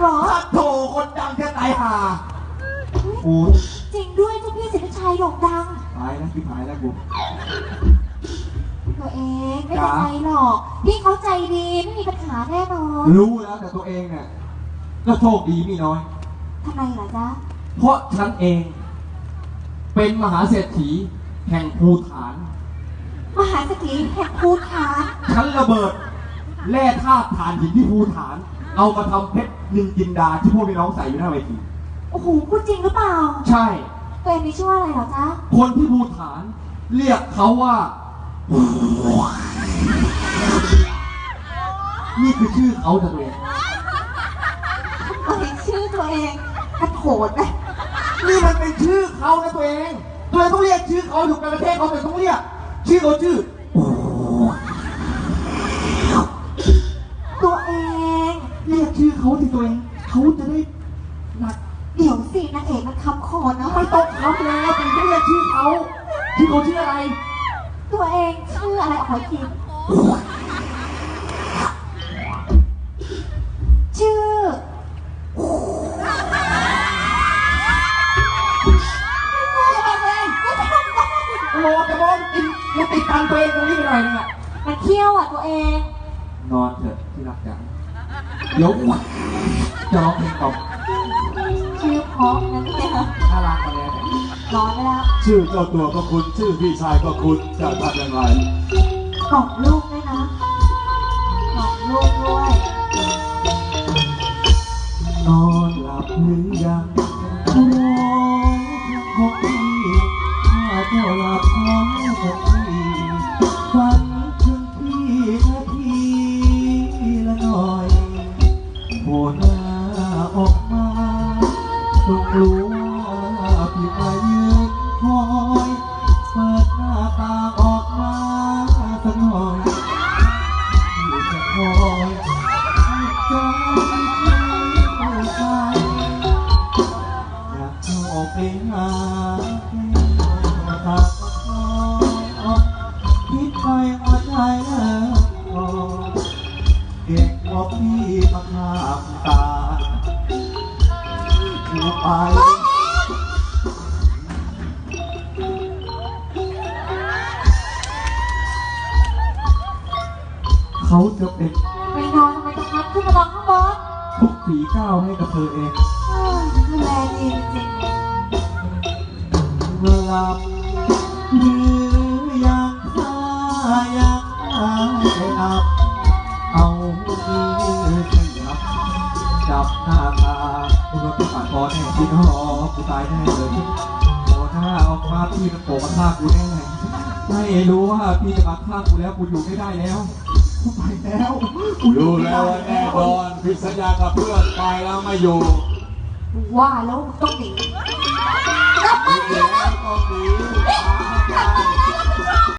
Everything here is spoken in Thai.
เหรอ ถ้าโถคนดังแค่ตายห่าโอ้ยจริงด้วยเจ้าพี่สิทธิชัยโด่งดัง ตายแล้วที่หายแล้วกู ตัวเองไม่เป็นจ๊ะไรหรอก พี่เขาใจดีไม่มีปัญหาแน่นอนรู้แล้วแต่ตัวเองเนี่ยก็โชคดีมีน้อย ทำไมล่ะจ๊ะ เพราะฉันเอง เป็นมหาเศรษฐีแห่งภูฐาน มหาเศรษฐีแห่งภูฐาน ฉันระเบิดแร่ธาตุถ่านหินที่ภูฐาน เอามาทำเพชรนินจินดาที่พวกพี่น้องใส่อยู่หน้าเวที โอ้โห พูดจริงหรือเปล่าใช่ตัวเองมีชื่อว่าอะไรเหรอจ๊ะ คนที่ภูฐานเรียกเขาว่า นี่คือชื่อเขาแต่ตัวเองตัวเองชื่อตัวเองกระโถนนะนี่มันเป็นชื่อเขานะตัวเอง ตัวเองต้องเรียกชื่อเขาอยู่ในประเทศเขาแต่ต้องเรียก ชื่อเขาชื่อ มันคำคอนะไม่ต้องทำแล้วเป็นแค่เรียกชื่อเขาชื่อเขาชื่ออะไร ตัวเองชื่ออะไรขออีกทีชื่อ โอ้โหแต่มองกินยังติดตันตัวเองตรงนี้ไปหน่อยนึงอะมันเที่ยวอะตัวเอง นอนเถอะที่รักจังเดี๋ยวจะร้องเพลงต่อชื่อ เพราะนะเนี่ยน่ารักมาแล้วร้อนไปแล้วชื่อเจ้าตัวก็คุณชื่อพี่ชายก็คุณจะทำยังไงกล่องลูกด้วยนะกล่องลูกด้วย นอนหลับหรือยังร้องของพี่ถ้าเจ้าหลับพร้อมกับพี่ฝันถึงพี่นาทีละหน่อยโผล่หน้าออกมา ต้องรู้ว่าพี่มายืนคอยเปิดหน้าตาออกมาสักหน่อยพี่จะคอยใจที่ใจอยากเข้าไปหาตาคอคิดไปว่าใจเลิกพอเด็กบอกพี่มาข้ามตา อยู่ไปเขาจะเป็นไปนอนทำไมตรงนั้นขึ้นมานอนข้างบนทุกฝีก้าวให้กับเธอเองเออแลดีจริงหลับหรือยังถ้ายังไม่หลับเอามือขยับจับหน้าตา ดูว่าพี่ปากคอแน่คิดหอกูตายแน่เลยโอ้ถ้าเอาภาพพี่มันโผล่มาฆ่ากูแน่ไม่รู้ว่าพี่จะมาฆ่ากูแล้วกูอยู่ไม่ได้แล้วกูไปแล้วกูรู้แล้วว่าแน่นอนพิสัญญากับเพื่อนไปแล้วไม่อยู่ว่าแล้วต้องหนีแล้วต้องหนี